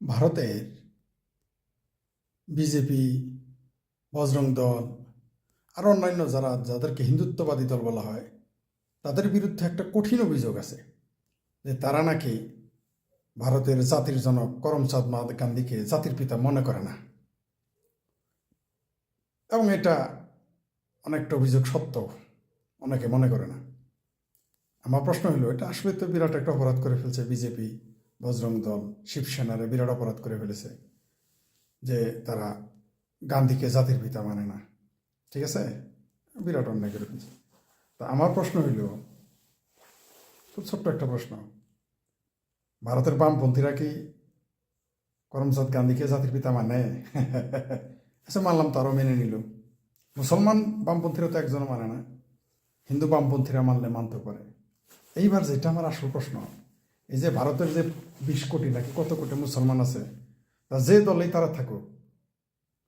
ভারতের বিজেপি, বজরং দল আর অন্যান্য যারা, যাদেরকে হিন্দুত্ববাদী দল বলা হয়, তাদের বিরুদ্ধে একটা কঠিন অভিযোগ আছে যে তারা নাকি ভারতের জাতির জনক করমচাঁদ মাদ গান্ধীকে জাতির পিতা মনে করে না। এবং এটা অনেকটা অভিযোগ সত্য অনেকে মনে করে না। আমার প্রশ্ন হলো, এটা আসলে তো বিরাট একটা অপরাধ করে ফেলছে বিজেপি বজরং দল শিবসেনারে বিরাট অপরাধ করে ফেলেছে যে তারা গান্ধীকে জাতির পিতা মানে না। ঠিক আছে? বিরাট অন্যায় করে ফেলছে। তা আমার প্রশ্ন হইল, খুব ছোট্ট একটা প্রশ্ন, ভারতের বামপন্থীরা কি করমচাঁদ গান্ধীকে জাতির পিতা মানে? আচ্ছা মানলাম তারও মেনে নিল। মুসলমান বামপন্থীরা তো একজনও মানে না। হিন্দু বামপন্থীরা মানলে মানতে পারে। এইবার যেটা আমার আসল প্রশ্ন এই যে ভারতের যে বিশ কোটি নাকি কত কোটি মুসলমান আছে, তা যে দলেই তারা থাকুক,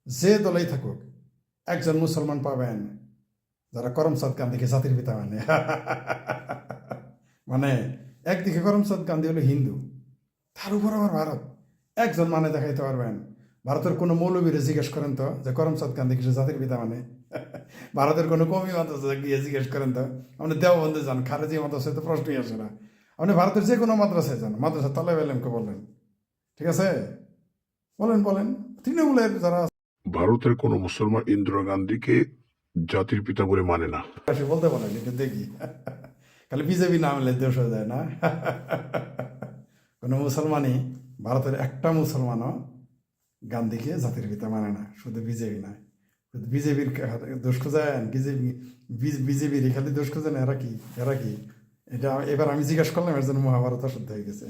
যে দলেই থাকুক, একজন মুসলমান পাবেন, যারা করমচাঁদ গান্ধীকে জাতির পিতা মানে। মানে একদিকে করমচাঁদ গান্ধী হলো হিন্দু, তার উপর আবার ভারত, একজন মানে দেখাইতে পারবেন। ভারতের কোনো মৌলবীরে জিজ্ঞেস করেন তো, যে করমচাঁদ গান্ধী কিছু জাতির পিতা মানে। ভারতের কোনো কমি মাদ্রাসা গিয়ে জিজ্ঞেস করেন তো, আপনি দেওবন্দে যান খারেজি মাদ্রাসায় তো প্রশ্নই আসে না। আপনি ভারতের যে কোনো মাদ্রাসায় যান মাদ্রাসা তালে বেলেমকে বললেন ঠিক আছে? বলেন বলেন। তৃণমূলের যারা ভারতের কোনো মুসলমান ইন্দিরা গান্ধীকে জাতির পিতা বলে মানে না। বলতে পারেন এটা দেখি। খালি বিজেপি নাম এলে দোষ হয়ে যায় না। কোনো মুসলমানই ভারতের একটা মুসলমানও গান্ধীকে জাতির পিতা মানে না শুধু বিজেপি না। শুধু বিজেপির দোষ খোঁজেন বিজেপি বিজেপির খালি দোষ খোঁজেন এরা কি? এরা কি? এটা এবার আমি জিজ্ঞাসা করলাম এর জন্য মহাভারত অসুদ্ধ হয়ে গেছে।